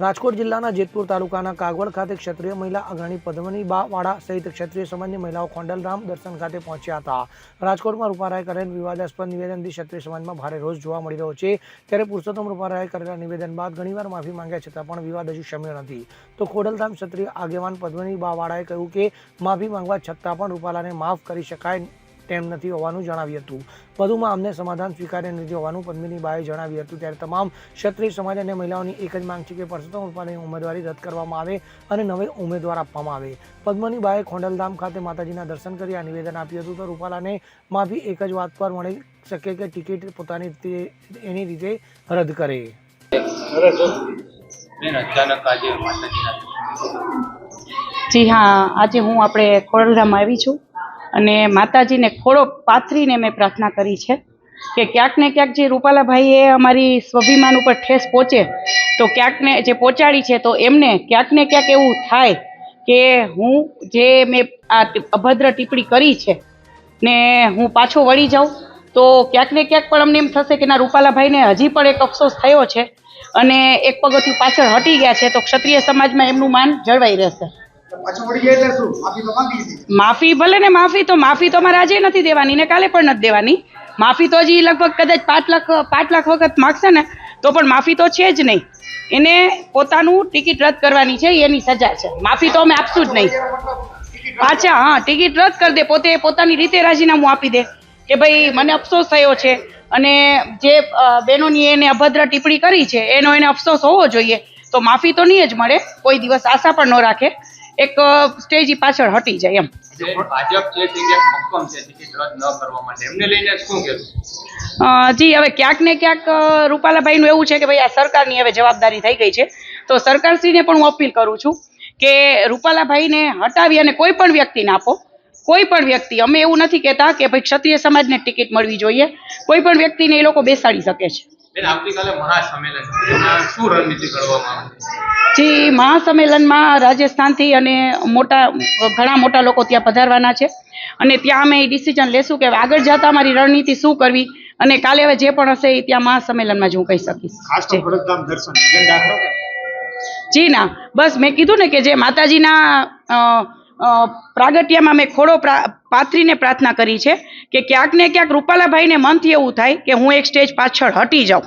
રાજકોટ જિલ્લાના જેતપુર તાલુકાના કાગવડ ખાતે ક્ષત્રિય મહિલા અગ્રણી પદ્મની બાવાળા સહિત ક્ષત્રિય સમાજની મહિલાઓ ખોંડલરામ દર્શન ખાતે પહોંચ્યા હતા. રાજકોટમાં રૂપારાએ કરેલ વિવાદાસ્પદ નિવેદનથી ક્ષત્રિય સમાજમાં ભારે રોષ જોવા મળી રહ્યો છે. ત્યારે પુરુષોત્તમ રૂપારાએ કરેલા નિવેદન બાદ ઘણીવાર માફી માંગ્યા છતાં પણ વિવાદ હજુ શમ્યો નથી. તો ખોડલધામ ક્ષત્રિય આગેવાન પદ્મની બાવાળાએ કહ્યું કે, માફી માંગવા છતાં પણ રૂપાલાને માફ કરી શકાય તેમ નથી હોવાનું જણાવ્યું હતું. વધુમાં અમને સમાધાન સ્વીકાર્ય નથી હોવાનું પદ્મિની બાએ જણાવ્યું હતું. ત્યારે તમામ ક્ષત્રિય સમાજ અને મહિલાઓની એક જ માંગ છે કે પરસોત્તમ રૂપાલાની ઉમેદવારી રદ કરવામાં આવે અને નવે ઉમેદવાર આપવામાં આવે. પદ્મની બાએ ખોંડલધામ ખાતે માતાજીના દર્શન કરી આ નિવેદન આપ્યું હતું. તો રૂપાલાને માફી એક જ વાત પર મળી શકે કે ટિકિટ પોતાની રીતે એની રીતે રદ કરે. અચાનક આજે માતાજીના જી હા આજે હું આપણે ખોડલધામ આવી છું. અને માતાજીને ખોળો પાથરીને મેં પ્રાર્થના કરી છે કે ક્યાંક ને ક્યાંક જે રૂપાલાભાઈએ અમારી સ્વાભિમાન ઉપર ઠેસ પહોંચે, તો ક્યાંક ને જે પહોંચાડી છે તો એમને ક્યાંક ને ક્યાંક એવું થાય કે હું જે મેં આ અભદ્ર ટિપ્પણી કરી છે ને હું પાછો વળી જાઉં, તો ક્યાંક ને ક્યાંક પણ અમને એમ થશે કે ના, રૂપાલાભાઈને હજી પણ એક અફસોસ થયો છે અને એક પગથિયું પાછળ હટી ગયા છે, તો ક્ષત્રિય સમાજમાં એમનું માન જળવાઈ રહેશે. માફી ભલે ને માફી તો માફી તો મારે આજે નથી દેવાની ને કાલે પણ નથી દેવાની. માફી તો હજી લગભગ કદાચ પાંચ લાખ પાંચ લાખ વખત માગશે ને, તો પણ માફી તો છે જ નહીં. એને પોતાનું ટિકિટ રદ કરવાની છે, એની સજા છે. માફી તો અમે આપશું જ નહીં. પાછા, હા, ટિકિટ રદ કરી દે, પોતે પોતાની રીતે રાજીનામું આપી દે કે ભાઈ મને અફસોસ થયો છે અને જે બહેનોની એને અભદ્ર ટિપ્પણી કરી છે, એનો એને અફસોસ હોવો જોઈએ. તો માફી તો નહીં જ મળે, કોઈ દિવસ આશા પણ ન રાખે. એક સ્ટેજ પાછળ હટી જાય એમ. ભાજપ છે તે ક્યાંક મક્કમ છે રદ ન કરવા માટે. એમને લઈને શું જી હવે ક્યાંક ને ક્યાંક રૂપાલાભાઈનું એવું છે કે ભાઈ આ સરકારની હવે જવાબદારી થઈ ગઈ છે. તો સરકારશ્રીને પણ હું અપીલ કરું છું કે રૂપાલાભાઈને હટાવી અને કોઈ પણ વ્યક્તિને આપો. કોઈ પણ વ્યક્તિ અમે એવું નથી કહેતા કે ભાઈ ક્ષત્રિય સમાજને ટિકિટ મળવી જોઈએ. કોઈ પણ વ્યક્તિને એ લોકો બેસાડી શકે છે. આવતીકાલે મહાસંમેલન શું રણનીતિ કરવામાં આવે? છે જે મહાસંમેલનમાં રાજસ્થાનથી અને મોટા ઘણા મોટા લોકો ત્યાં પધારવાના છે. અને ત્યાં અમે ડિસિઝન લેશું કે આગળ જતા અમારી રણનીતિ શું કરવી અને કાલે હવે જે પણ હશે એ ત્યાં મહાસંમેલનમાં જ હું કહી શકીશ. જી ના બસ મેં કીધું ને કે જે માતાજીના પ્રાગટ્યમાં મેં ખોડો પાથરીને પ્રાર્થના કરી છે કે ક્યાંક ને ક્યાંક રૂપાલાભાઈને મનથી એવું થાય કે હું એક સ્ટેજ પાછળ હટી જાઉં.